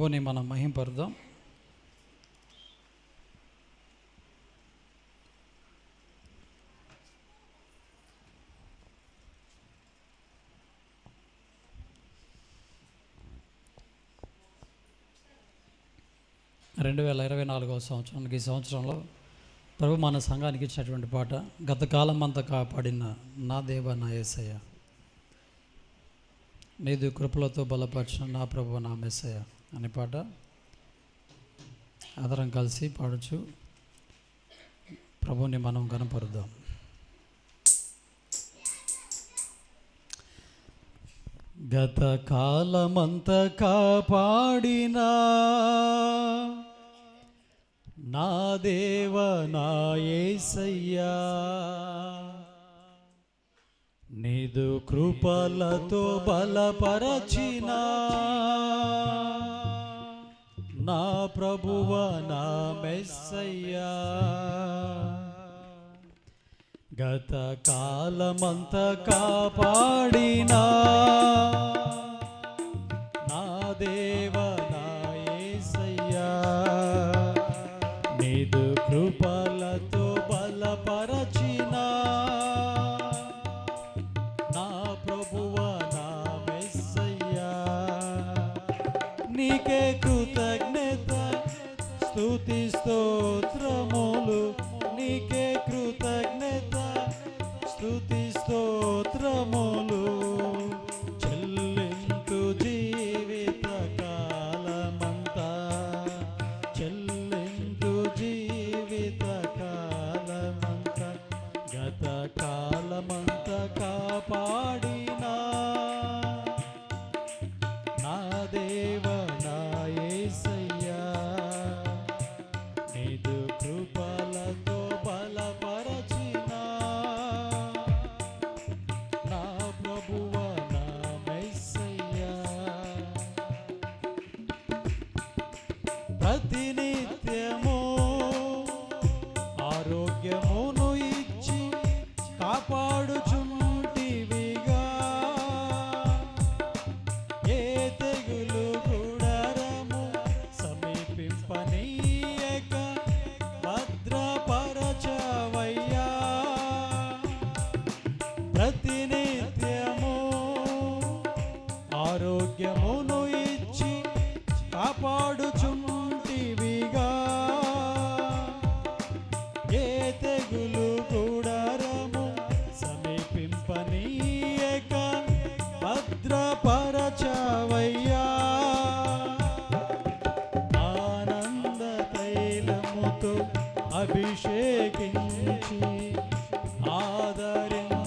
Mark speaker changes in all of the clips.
Speaker 1: ప్రభుని మనం మహింపరుదాం. రెండు వేల ఇరవై నాలుగవ సంవత్సరానికి ఈ సంవత్సరంలో ప్రభు మన సంఘానికి ఇచ్చినటువంటి పాట గత కాలం అంతా కాపాడిన నా దేవ నా యేసయ్య నీదు కృపలతో బలపరిచిన నా ప్రభు నా మెస్సయ్య అనే పాట. అందరం కలిసి పాడచ్చు. ప్రభుని మనం కనపరుద్దాం గత కాలమంత కాపాడినా నా దేవ నా యేసయ్యా నీదు కృపలతో బలపరచినా నా ప్రభువ నా మెస్సయ్యా. గత కాలమంత కాపాడినా నా దేవ స్తోత్రములు నీకే కృతజ్ఞత. స్తుతి స్తోత్రములు ప్రతినిత్యము అభిషేకించి ఆదరించవయ్యా.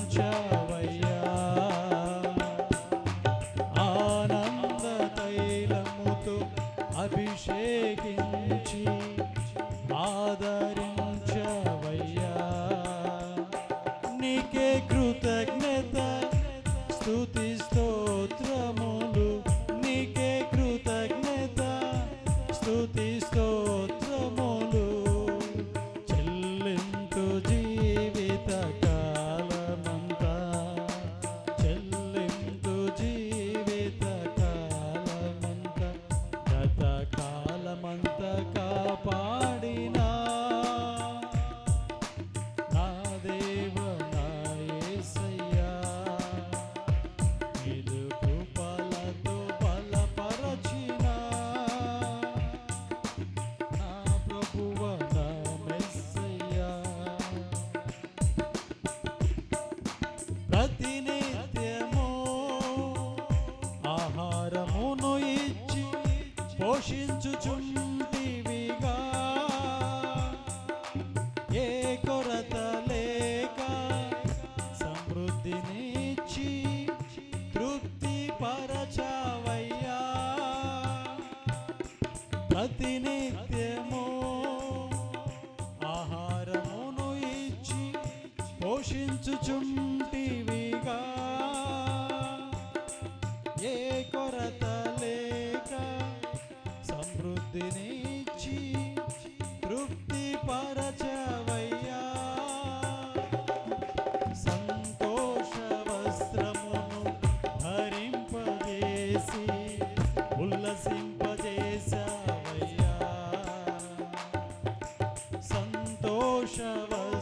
Speaker 1: ఆనంద తైలముతో అభిషేకించి ఆదరి ప్రతినిత్యము ఆహారమును ఇచ్చి పోషించుచుంటివిగా. ఏ కొరత లేక సమృద్ధినిచ్చి తృప్తి పరచవయ్యా
Speaker 2: ഘോഷവ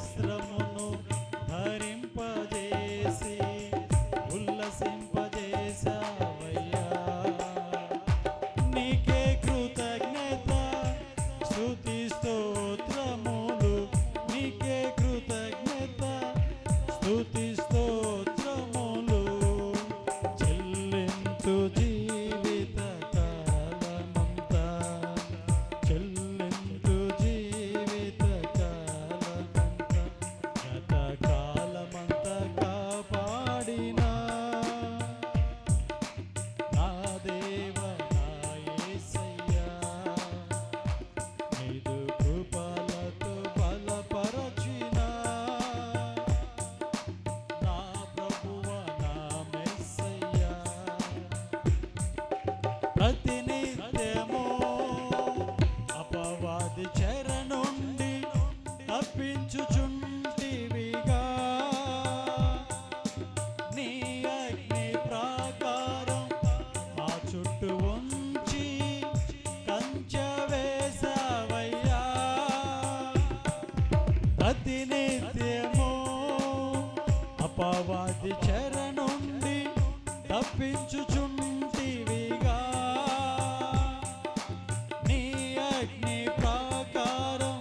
Speaker 2: అగ్ని ప్రాకారం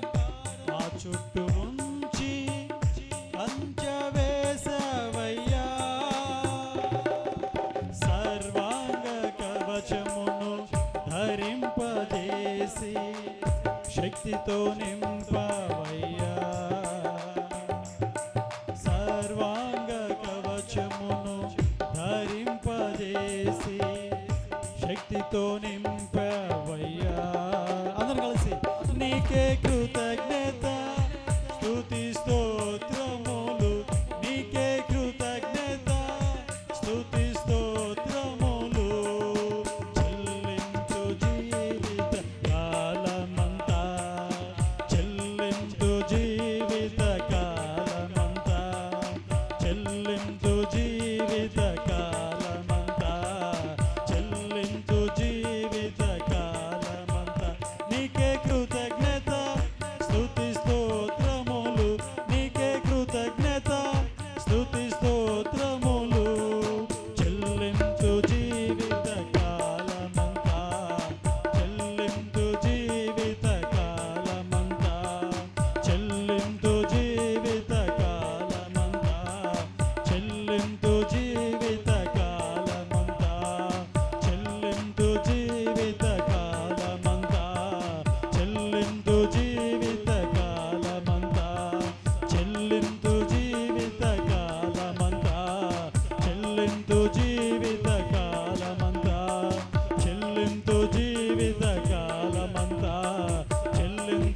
Speaker 2: ఆ చుట్టూ ఉంచి అంచ వేసవయ్యా సర్వాంగ కవచమును ధరింపజేసి శక్తితో నింపవయ్యా. సర్వాంగ కవచమును ధరింపజేసి శక్తితో ని జీవితకా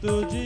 Speaker 2: virtude